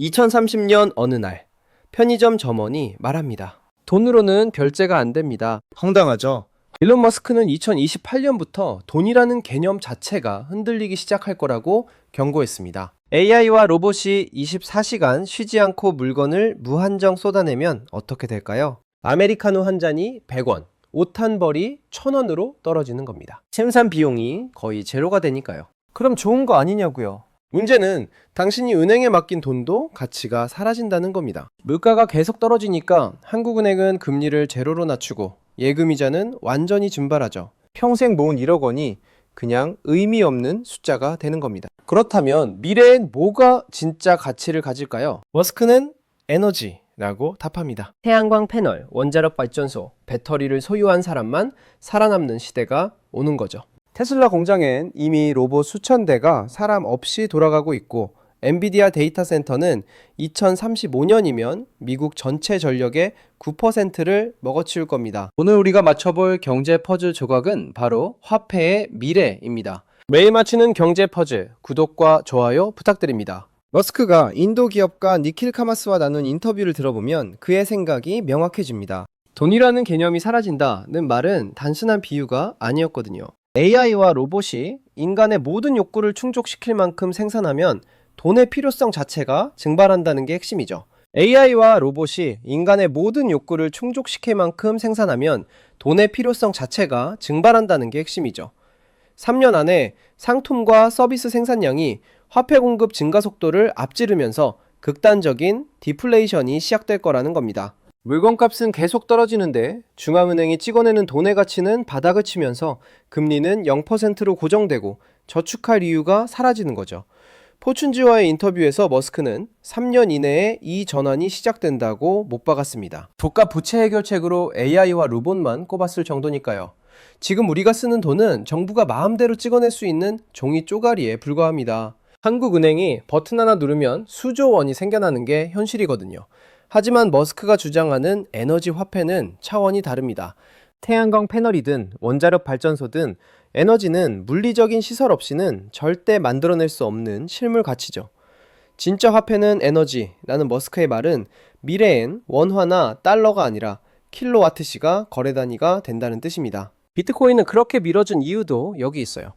2030년 어느 날 편의점 점원이 말합니다. 돈으로는 별제가 안 됩니다. 황당하죠? 일론 머스크는 2028년부터 돈이라는 개념 자체가 흔들리기 시작할 거라고 경고했습니다. AI와 로봇이 24시간 쉬지 않고 물건을 무한정 쏟아내면 어떻게 될까요? 아메리카노 한 잔이 100원, 옷 한 벌이 1000원으로 떨어지는 겁니다. 생산 비용이 거의 제로가 되니까요. 그럼 좋은 거 아니냐고요. 문제는 당신이 은행에 맡긴 돈도 가치가 사라진다는 겁니다. 물가가 계속 떨어지니까 한국은행은 금리를 제로로 낮추고 예금이자는 완전히 증발하죠. 평생 모은 1억 원이 그냥 의미 없는 숫자가 되는 겁니다. 그렇다면 미래엔 뭐가 진짜 가치를 가질까요? 머스크는 에너지라고 답합니다. 태양광 패널, 원자력 발전소, 배터리를 소유한 사람만 살아남는 시대가 오는 거죠. 테슬라 공장엔 이미 로봇 수천 대가 사람 없이 돌아가고 있고 엔비디아 데이터 센터는 2035년이면 미국 전체 전력의 9%를 먹어치울 겁니다. 오늘 우리가 맞춰볼 경제 퍼즐 조각은 바로 화폐의 미래입니다. 매일 맞추는 경제 퍼즐 구독과 좋아요 부탁드립니다. 머스크가 인도 기업가 니킬 카마스와 나눈 인터뷰를 들어보면 그의 생각이 명확해집니다. 돈이라는 개념이 사라진다는 말은 단순한 비유가 아니었거든요. AI와 로봇이 인간의 모든 욕구를 충족시킬 만큼 생산하면 돈의 필요성 자체가 증발한다는 게 핵심이죠. AI와 로봇이 인간의 모든 욕구를 충족시킬 만큼 생산하면 돈의 필요성 자체가 증발한다는 게 핵심이죠. 3년 안에 상품과 서비스 생산량이 화폐 공급 증가 속도를 앞지르면서 극단적인 디플레이션이 시작될 거라는 겁니다. 물건값은 계속 떨어지는데 중앙은행이 찍어내는 돈의 가치는 바닥을 치면서 금리는 0%로 고정되고 저축할 이유가 사라지는 거죠. 포춘지와의 인터뷰에서 머스크는 3년 이내에 이 전환이 시작된다고 못 박았습니다. 복합 부채 해결책으로 AI와 로봇만 꼽았을 정도니까요. 지금 우리가 쓰는 돈은 정부가 마음대로 찍어낼 수 있는 종이 쪼가리에 불과합니다. 한국은행이 버튼 하나 누르면 수조 원이 생겨나는 게 현실이거든요. 하지만 머스크가 주장하는 에너지 화폐는 차원이 다릅니다. 태양광 패널이든 원자력 발전소든 에너지는 물리적인 시설 없이는 절대 만들어낼 수 없는 실물 가치죠. 진짜 화폐는 에너지라는 머스크의 말은 미래엔 원화나 달러가 아니라 킬로와트시가 거래 단위가 된다는 뜻입니다. 비트코인은 그렇게 밀어준 이유도 여기 있어요.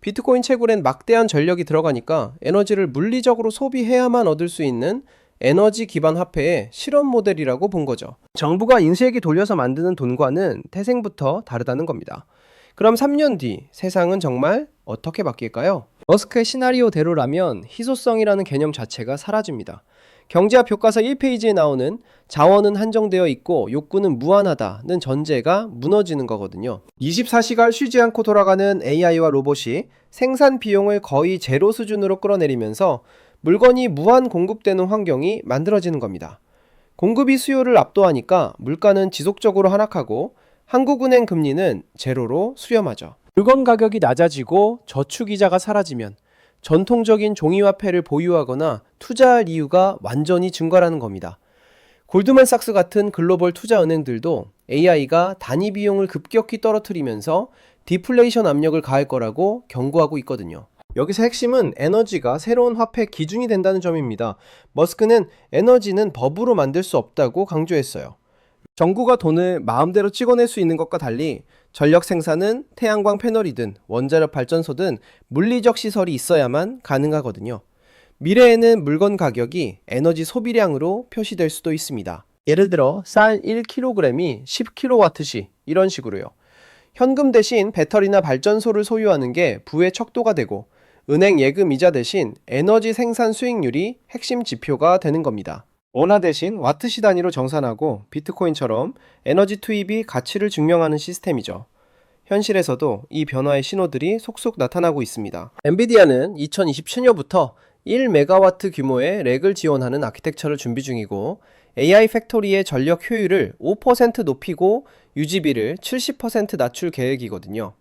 비트코인 채굴엔 막대한 전력이 들어가니까 에너지를 물리적으로 소비해야만 얻을 수 있는 에너지 기반 화폐의 실험 모델이라고 본 거죠. 정부가 인쇄기 돌려서 만드는 돈과는 태생부터 다르다는 겁니다. 그럼 3년 뒤 세상은 정말 어떻게 바뀔까요? 머스크의 시나리오대로라면 희소성이라는 개념 자체가 사라집니다. 경제학 교과서 1페이지에 나오는 자원은 한정되어 있고 욕구는 무한하다는 전제가 무너지는 거거든요. 24시간 쉬지 않고 돌아가는 AI와 로봇이 생산 비용을 거의 제로 수준으로 끌어내리면서 물건이 무한 공급되는 환경이 만들어지는 겁니다. 공급이 수요를 압도하니까 물가는 지속적으로 하락하고 한국은행 금리는 제로로 수렴하죠. 물건 가격이 낮아지고 저축이자가 사라지면 전통적인 종이화폐를 보유하거나 투자할 이유가 완전히 증가하는 겁니다. 골드만삭스 같은 글로벌 투자 은행들도 AI가 단위 비용을 급격히 떨어뜨리면서 디플레이션 압력을 가할 거라고 경고하고 있거든요. 여기서 핵심은 에너지가 새로운 화폐 기준이 된다는 점입니다. 머스크는 에너지는 법으로 만들 수 없다고 강조했어요. 정부가 돈을 마음대로 찍어낼 수 있는 것과 달리 전력 생산은 태양광 패널이든 원자력 발전소든 물리적 시설이 있어야만 가능하거든요. 미래에는 물건 가격이 에너지 소비량으로 표시될 수도 있습니다. 예를 들어 쌀 1kg이 10kWh 이런 식으로요. 현금 대신 배터리나 발전소를 소유하는 게 부의 척도가 되고 은행 예금 이자 대신 에너지 생산 수익률이 핵심 지표가 되는 겁니다. 원화 대신 와트시 단위로 정산하고 비트코인처럼 에너지 투입이 가치를 증명하는 시스템이죠. 현실에서도 이 변화의 신호들이 속속 나타나고 있습니다. 엔비디아는 2027년부터 1메가와트 규모의 렉을 지원하는 아키텍처를 준비 중이고 AI 팩토리의 전력 효율을 5% 높이고 유지비를 70% 낮출 계획이거든요.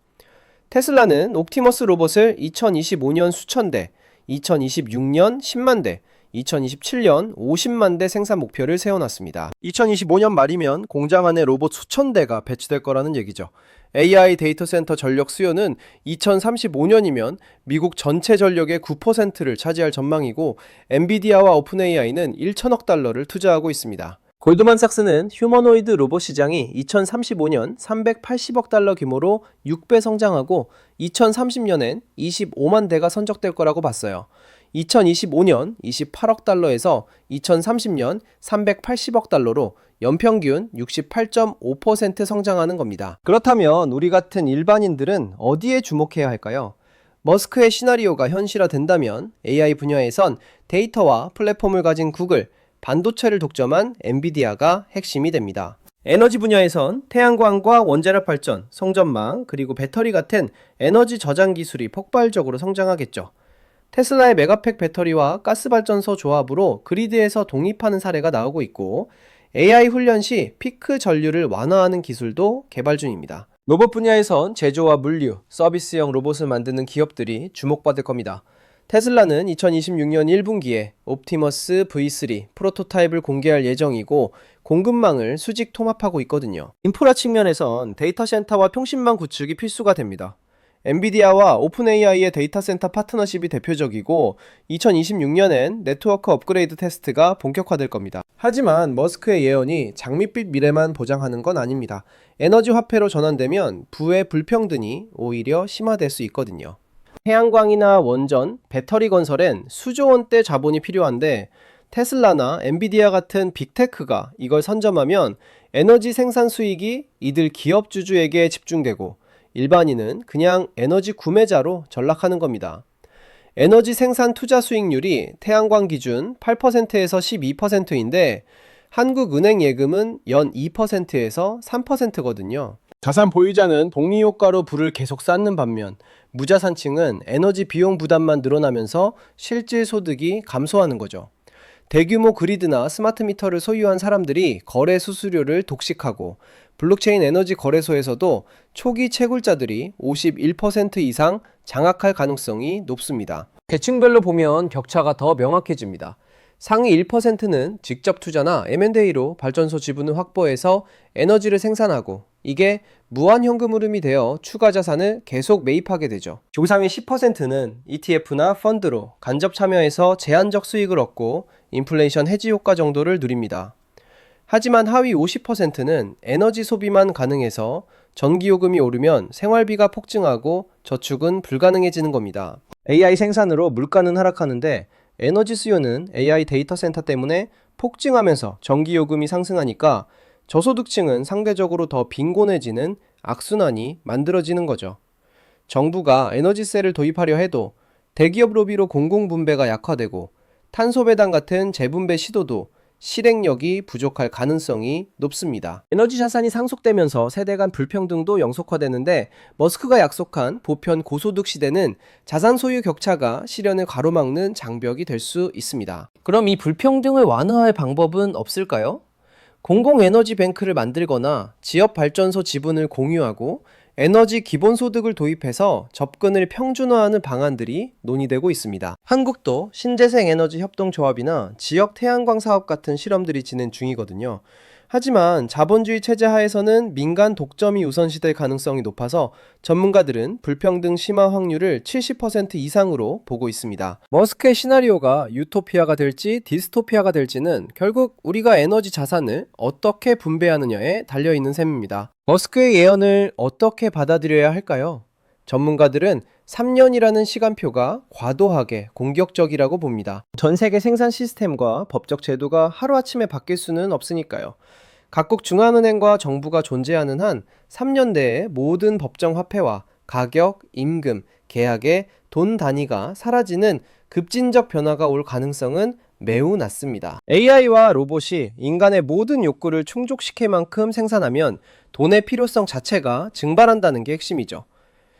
테슬라는 옵티머스 로봇을 2025년 수천 대, 2026년 10만 대, 2027년 50만 대 생산 목표를 세워놨습니다. 2025년 말이면 공장 안에 로봇 수천 대가 배치될 거라는 얘기죠. AI 데이터 센터 전력 수요는 2035년이면 미국 전체 전력의 9%를 차지할 전망이고 엔비디아와 오픈AI는 1천억 달러를 투자하고 있습니다. 골드만삭스는 휴머노이드 로봇 시장이 2035년 380억 달러 규모로 6배 성장하고 2030년엔 25만 대가 선적될 거라고 봤어요. 2025년 28억 달러에서 2030년 380억 달러로 연평균 68.5% 성장하는 겁니다. 그렇다면 우리 같은 일반인들은 어디에 주목해야 할까요? 머스크의 시나리오가 현실화 된다면 AI 분야에선 데이터와 플랫폼을 가진 구글, 반도체를 독점한 엔비디아가 핵심이 됩니다. 에너지 분야에선 태양광과 원자력 발전, 송전망, 그리고 배터리 같은 에너지 저장 기술이 폭발적으로 성장하겠죠. 테슬라의 메가팩 배터리와 가스 발전소 조합으로 그리드에서 독립하는 사례가 나오고 있고 AI 훈련 시 피크 전류를 완화하는 기술도 개발 중입니다. 로봇 분야에선 제조와 물류, 서비스형 로봇을 만드는 기업들이 주목받을 겁니다. 테슬라는 2026년 1분기에 옵티머스 V3 프로토타입을 공개할 예정이고 공급망을 수직 통합하고 있거든요. 인프라 측면에선 데이터 센터와 통신망 구축이 필수가 됩니다. 엔비디아와 오픈AI의 데이터 센터 파트너십이 대표적이고 2026년엔 네트워크 업그레이드 테스트가 본격화될 겁니다. 하지만 머스크의 예언이 장밋빛 미래만 보장하는 건 아닙니다. 에너지 화폐로 전환되면 부의 불평등이 오히려 심화될 수 있거든요. 태양광이나 원전, 배터리 건설엔 수조 원대 자본이 필요한데 테슬라나 엔비디아 같은 빅테크가 이걸 선점하면 에너지 생산 수익이 이들 기업 주주에게 집중되고 일반인은 그냥 에너지 구매자로 전락하는 겁니다. 에너지 생산 투자 수익률이 태양광 기준 8%에서 12%인데 한국은행 예금은 연 2%에서 3%거든요. 자산 보유자는 복리 효과로 부를 계속 쌓는 반면 무자산층은 에너지 비용 부담만 늘어나면서 실질 소득이 감소하는 거죠. 대규모 그리드나 스마트 미터를 소유한 사람들이 거래 수수료를 독식하고 블록체인 에너지 거래소에서도 초기 채굴자들이 51% 이상 장악할 가능성이 높습니다. 계층별로 보면 격차가 더 명확해집니다. 상위 1%는 직접 투자나 M&A로 발전소 지분을 확보해서 에너지를 생산하고 이게 무한 현금 흐름이 되어 추가 자산을 계속 매입하게 되죠. 조상위 10%는 ETF나 펀드로 간접 참여해서 제한적 수익을 얻고 인플레이션 해지 효과 정도를 누립니다. 하지만 하위 50%는 에너지 소비만 가능해서 전기요금이 오르면 생활비가 폭증하고 저축은 불가능해지는 겁니다. AI 생산으로 물가는 하락하는데 에너지 수요는 AI 데이터 센터 때문에 폭증하면서 전기요금이 상승하니까 저소득층은 상대적으로 더 빈곤해지는 악순환이 만들어지는 거죠. 정부가 에너지세를 도입하려 해도 대기업 로비로 공공분배가 약화되고 탄소 배당 같은 재분배 시도도 실행력이 부족할 가능성이 높습니다. 에너지 자산이 상속되면서 세대 간 불평등도 영속화되는데 머스크가 약속한 보편 고소득 시대는 자산 소유 격차가 실현을 가로막는 장벽이 될 수 있습니다. 그럼 이 불평등을 완화할 방법은 없을까요? 공공에너지 뱅크를 만들거나 지역 발전소 지분을 공유하고 에너지 기본소득을 도입해서 접근을 평준화하는 방안들이 논의되고 있습니다. 한국도 신재생 에너지 협동조합이나 지역 태양광 사업 같은 실험들이 진행 중이거든요. 하지만 자본주의 체제 하에서는 민간 독점이 우선시될 가능성이 높아서 전문가들은 불평등 심화 확률을 70% 이상으로 보고 있습니다. 머스크의 시나리오가 유토피아가 될지 디스토피아가 될지는 결국 우리가 에너지 자산을 어떻게 분배하느냐에 달려 있는 셈입니다. 머스크의 예언을 어떻게 받아들여야 할까요? 전문가들은 3년이라는 시간표가 과도하게 공격적이라고 봅니다. 전 세계 생산 시스템과 법적 제도가 하루아침에 바뀔 수는 없으니까요. 각국 중앙은행과 정부가 존재하는 한 3년 내에 모든 법정 화폐와 가격, 임금, 계약의 돈 단위가 사라지는 급진적 변화가 올 가능성은 매우 낮습니다. AI와 로봇이 인간의 모든 욕구를 충족시킬 만큼 생산하면 돈의 필요성 자체가 증발한다는 게 핵심이죠.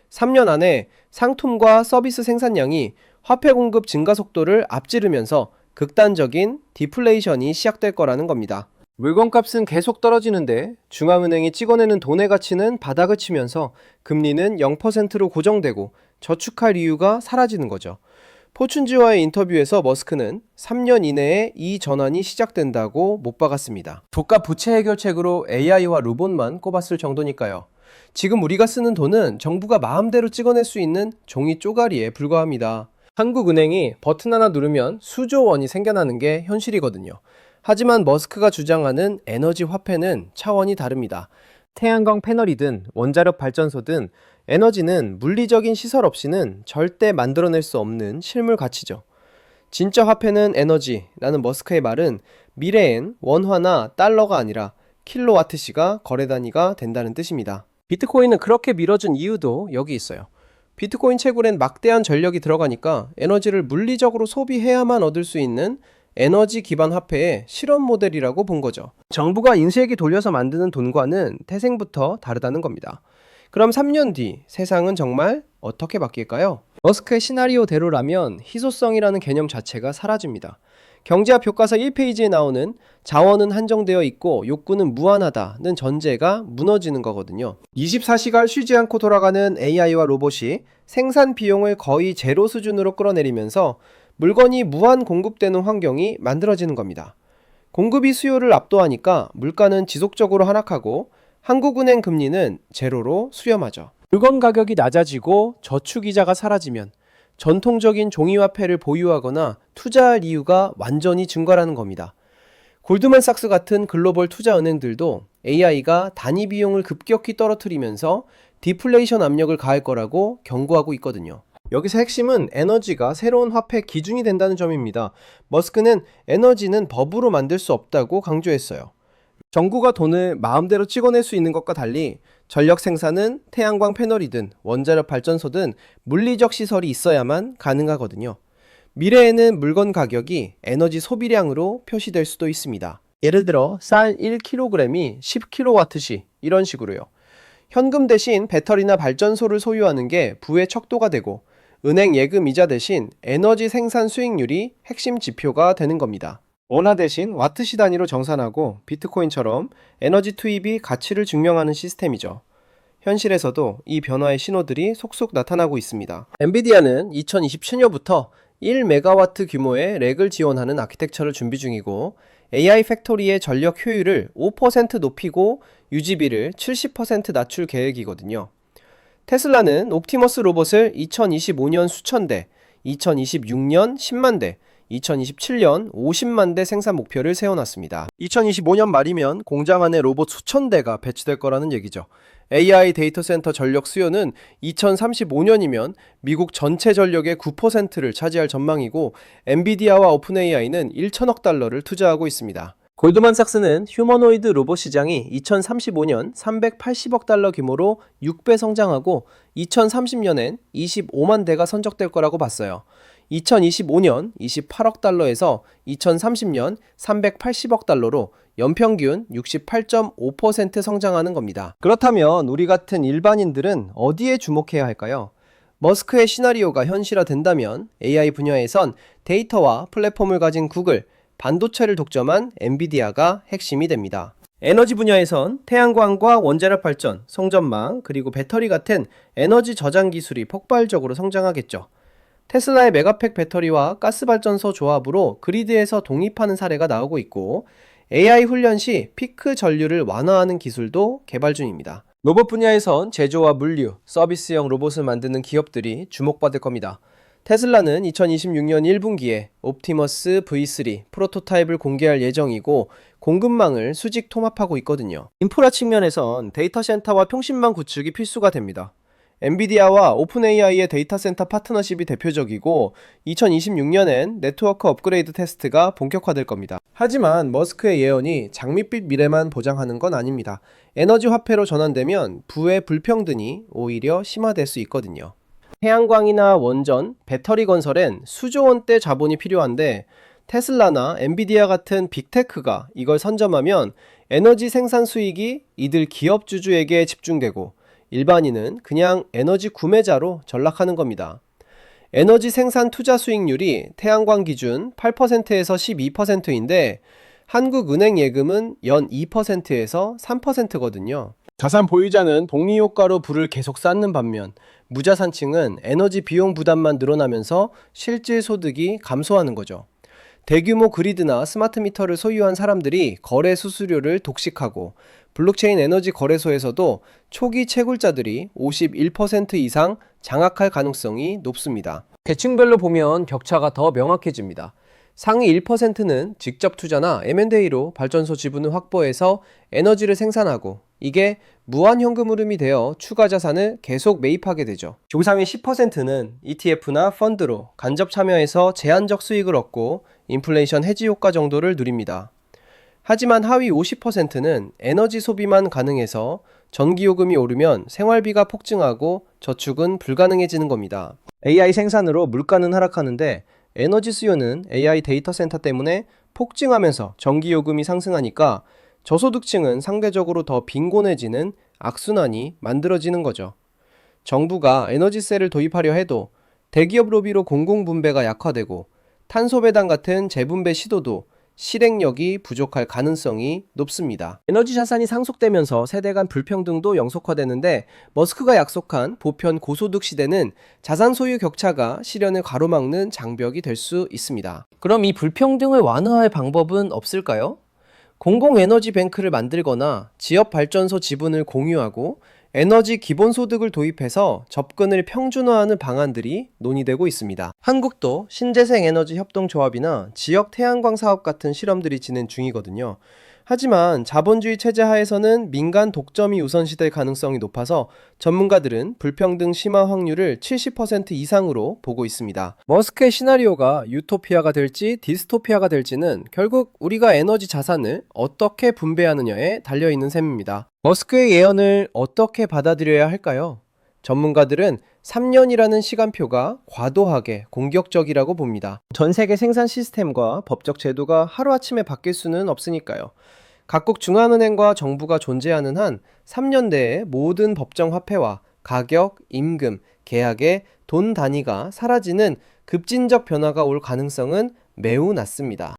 3년 안에 상품과 서비스 생산량이 화폐 공급 증가 속도를 앞지르면서 극단적인 디플레이션이 시작될 거라는 겁니다. 물건값은 계속 떨어지는데 중앙은행이 찍어내는 돈의 가치는 바닥을 치면서 금리는 0%로 고정되고 저축할 이유가 사라지는 거죠. 포춘지와의 인터뷰에서 머스크는 3년 이내에 이 전환이 시작된다고 못 박았습니다. 조가 부채 해결책으로 AI와 로봇만 꼽았을 정도니까요. 지금 우리가 쓰는 돈은 정부가 마음대로 찍어낼 수 있는 종이 쪼가리에 불과합니다. 한국은행이 버튼 하나 누르면 수조 원이 생겨나는 게 현실이거든요. 하지만 머스크가 주장하는 에너지 화폐는 차원이 다릅니다. 태양광 패널이든 원자력 발전소든 에너지는 물리적인 시설 없이는 절대 만들어낼 수 없는 실물 가치죠. 진짜 화폐는 에너지라는 머스크의 말은 미래엔 원화나 달러가 아니라 킬로와트시가 거래 단위가 된다는 뜻입니다. 비트코인은 그렇게 밀어준 이유도 여기 있어요. 비트코인 채굴엔 막대한 전력이 들어가니까 에너지를 물리적으로 소비해야만 얻을 수 있는 에너지 기반 화폐의 실험 모델이라고 본 거죠. 정부가 인수액이 돌려서 만드는 돈과는 태생부터 다르다는 겁니다. 그럼 3년 뒤 세상은 정말 어떻게 바뀔까요? 머스크의 시나리오대로라면 희소성이라는 개념 자체가 사라집니다. 경제학 교과서 1페이지에 나오는 자원은 한정되어 있고 욕구는 무한하다는 전제가 무너지는 거거든요. 24시간 쉬지 않고 돌아가는 AI와 로봇이 생산 비용을 거의 제로 수준으로 끌어내리면서 물건이 무한 공급되는 환경이 만들어지는 겁니다. 공급이 수요를 압도하니까 물가는 지속적으로 하락하고 한국은행 금리는 제로로 수렴하죠. 물건 가격이 낮아지고 저축이자가 사라지면 전통적인 종이화폐를 보유하거나 투자할 이유가 완전히 증가라는 겁니다. 골드만삭스 같은 글로벌 투자 은행들도 AI가 단위 비용을 급격히 떨어뜨리면서 디플레이션 압력을 가할 거라고 경고하고 있거든요. 여기서 핵심은 에너지가 새로운 화폐 기준이 된다는 점입니다. 머스크는 에너지는 법으로 만들 수 없다고 강조했어요. 정부가 돈을 마음대로 찍어낼 수 있는 것과 달리 전력 생산은 태양광 패널이든 원자력 발전소든 물리적 시설이 있어야만 가능하거든요. 미래에는 물건 가격이 에너지 소비량으로 표시될 수도 있습니다. 예를 들어 쌀 1kg이 10kWh 이런 식으로요. 현금 대신 배터리나 발전소를 소유하는 게 부의 척도가 되고 은행 예금 이자 대신 에너지 생산 수익률이 핵심 지표가 되는 겁니다. 원화 대신 와트시 단위로 정산하고 비트코인처럼 에너지 투입이 가치를 증명하는 시스템이죠. 현실에서도 이 변화의 신호들이 속속 나타나고 있습니다. 엔비디아는 2027년부터 1메가와트 규모의 렉을 지원하는 아키텍처를 준비 중이고 AI 팩토리의 전력 효율을 5% 높이고 유지비를 70% 낮출 계획이거든요. 테슬라는 옵티머스 로봇을 2025년 수천 대, 2026년 10만 대, 2027년 50만 대 생산 목표를 세워놨습니다. 2025년 말이면 공장 안에 로봇 수천 대가 배치될 거라는 얘기죠. AI 데이터 센터 전력 수요는 2035년이면 미국 전체 전력의 9%를 차지할 전망이고 엔비디아와 오픈AI는 1천억 달러를 투자하고 있습니다. 골드만삭스는 휴머노이드 로봇 시장이 2035년 380억 달러 규모로 6배 성장하고 2030년엔 25만 대가 선적될 거라고 봤어요. 2025년 28억 달러에서 2030년 380억 달러로 연평균 68.5% 성장하는 겁니다. 그렇다면 우리 같은 일반인들은 어디에 주목해야 할까요? 머스크의 시나리오가 현실화 된다면 AI 분야에선 데이터와 플랫폼을 가진 구글, 반도체를 독점한 엔비디아가 핵심이 됩니다. 에너지 분야에선 태양광과 원자력 발전, 송전망, 그리고 배터리 같은 에너지 저장 기술이 폭발적으로 성장하겠죠. 테슬라의 메가팩 배터리와 가스발전소 조합으로 그리드에서 독립하는 사례가 나오고 있고 AI 훈련 시 피크 전류를 완화하는 기술도 개발 중입니다. 로봇 분야에선 제조와 물류, 서비스형 로봇을 만드는 기업들이 주목받을 겁니다. 테슬라는 2026년 1분기에 옵티머스 V3 프로토타입을 공개할 예정이고 공급망을 수직 통합하고 있거든요. 인프라 측면에선 데이터 센터와 통신망 구축이 필수가 됩니다. 엔비디아와 오픈AI의 데이터 센터 파트너십이 대표적이고 2026년엔 네트워크 업그레이드 테스트가 본격화될 겁니다. 하지만 머스크의 예언이 장밋빛 미래만 보장하는 건 아닙니다. 에너지 화폐로 전환되면 부의 불평등이 오히려 심화될 수 있거든요. 태양광이나 원전, 배터리 건설엔 수조 원대 자본이 필요한데 테슬라나 엔비디아 같은 빅테크가 이걸 선점하면 에너지 생산 수익이 이들 기업 주주에게 집중되고 일반인은 그냥 에너지 구매자로 전락하는 겁니다. 에너지 생산 투자 수익률이 태양광 기준 8%에서 12%인데 한국은행 예금은 연 2%에서 3%거든요. 자산 보유자는 복리 효과로 부를 계속 쌓는 반면 무자산층은 에너지 비용 부담만 늘어나면서 실질 소득이 감소하는 거죠. 대규모 그리드나 스마트 미터를 소유한 사람들이 거래 수수료를 독식하고 블록체인 에너지 거래소에서도 초기 채굴자들이 51% 이상 장악할 가능성이 높습니다. 계층별로 보면 격차가 더 명확해집니다. 상위 1%는 직접 투자나 M&A로 발전소 지분을 확보해서 에너지를 생산하고 이게 무한 현금 흐름이 되어 추가 자산을 계속 매입하게 되죠. 조상위 10%는 ETF나 펀드로 간접 참여해서 제한적 수익을 얻고 인플레이션 해지 효과 정도를 누립니다. 하지만 하위 50%는 에너지 소비만 가능해서 전기요금이 오르면 생활비가 폭증하고 저축은 불가능해지는 겁니다. AI 생산으로 물가는 하락하는데 에너지 수요는 AI 데이터 센터 때문에 폭증하면서 전기요금이 상승하니까 저소득층은 상대적으로 더 빈곤해지는 악순환이 만들어지는 거죠. 정부가 에너지세를 도입하려 해도 대기업 로비로 공공분배가 약화되고 탄소 배당 같은 재분배 시도도 실행력이 부족할 가능성이 높습니다. 에너지 자산이 상속되면서 세대 간 불평등도 영속화되는데 머스크가 약속한 보편 고소득 시대는 자산 소유 격차가 실현을 가로막는 장벽이 될 수 있습니다. 그럼 이 불평등을 완화할 방법은 없을까요? 공공에너지 뱅크를 만들거나 지역 발전소 지분을 공유하고 에너지 기본소득을 도입해서 접근을 평준화하는 방안들이 논의되고 있습니다. 한국도 신재생 에너지 협동조합이나 지역 태양광 사업 같은 실험들이 진행 중이거든요. 하지만 자본주의 체제 하에서는 민간 독점이 우선시될 가능성이 높아서 전문가들은 불평등 심화 확률을 70% 이상으로 보고 있습니다. 머스크의 시나리오가 유토피아가 될지 디스토피아가 될지는 결국 우리가 에너지 자산을 어떻게 분배하느냐에 달려 있는 셈입니다. 머스크의 예언을 어떻게 받아들여야 할까요? 전문가들은 3년이라는 시간표가 과도하게 공격적이라고 봅니다. 전 세계 생산 시스템과 법적 제도가 하루아침에 바뀔 수는 없으니까요. 각국 중앙은행과 정부가 존재하는 한 3년 내에 모든 법정 화폐와 가격, 임금, 계약의 돈 단위가 사라지는 급진적 변화가 올 가능성은 매우 낮습니다.